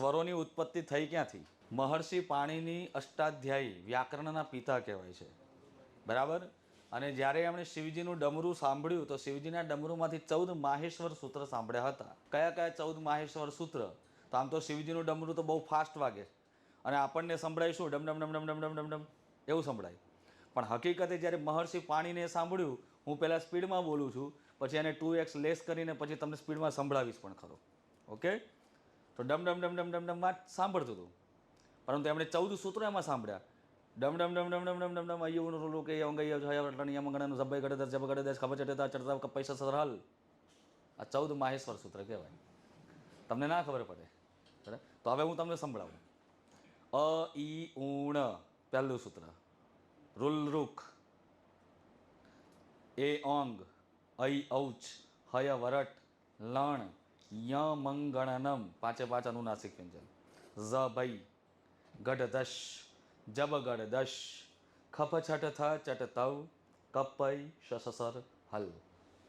સ્વરોની ઉત્પત્તિ થઈ ક્યાંથી? મહર્ષિ પાણીની અષ્ટાધ્યાયી વ્યાકરણના પિતા કહેવાય છે. બરાબર? અને જ્યારે એમણે શિવજીનું ડમરું સાંભળ્યું, તો શિવજીના ડમરુમાંથી ચૌદ માહેશ્વર સૂત્ર સાંભળ્યા હતા. કયા કયા ચૌદ માહેશ્વર સૂત્ર? તો આમ તો શિવજીનું ડમરું તો બહુ ફાસ્ટ વાગે. અને આપણને સંભળાય શું? ડમ ડમ ડમ ડમ ડમ ડમ ડમ ડમ. એવું સંભળાય. પણ હકીકતે જ્યારે મહર્ષિ પાણીને સાંભળ્યું, હું પહેલાં સ્પીડમાં બોલું છું, પછી એને ટુ એક્સ લેસ કરીને પછી તમને સ્પીડમાં સંભળાવીશ પણ ખરો. ઓકે? તો ડમ ડમ ડમ ડમ ડમ ડમમાં જ સાંભળતું હતું પરંતુ એમણે ચૌદ સૂત્રો એમાં સાંભળ્યા ડમ ડમ ડમ ડમ ડમ ડમ ડમ ડમ અయ్યું રોલું કે અંગ અయ్યો છયા વટણી યમગણનું જબ્બઈ ગડે દસ જબ ગડે દસ ખબર ચડે ચડતા પૈસા સરહલ આ ચૌદ માહેશ્વર સૂત્ર કહેવાય તમને ના ખબર પડે બરાબર તો હવે હું તમને સંભળાવું અ ઈ ઊણ પહેલું સૂત્ર રૂલ એ ઓંગ ઐ ઔચ હય વરટ લણ यमंगणनम पाचे पाच अनुनासिक व्यंजन. ज बै गड दश जब गड दश खप छट थ चट तव कपै शससर हल.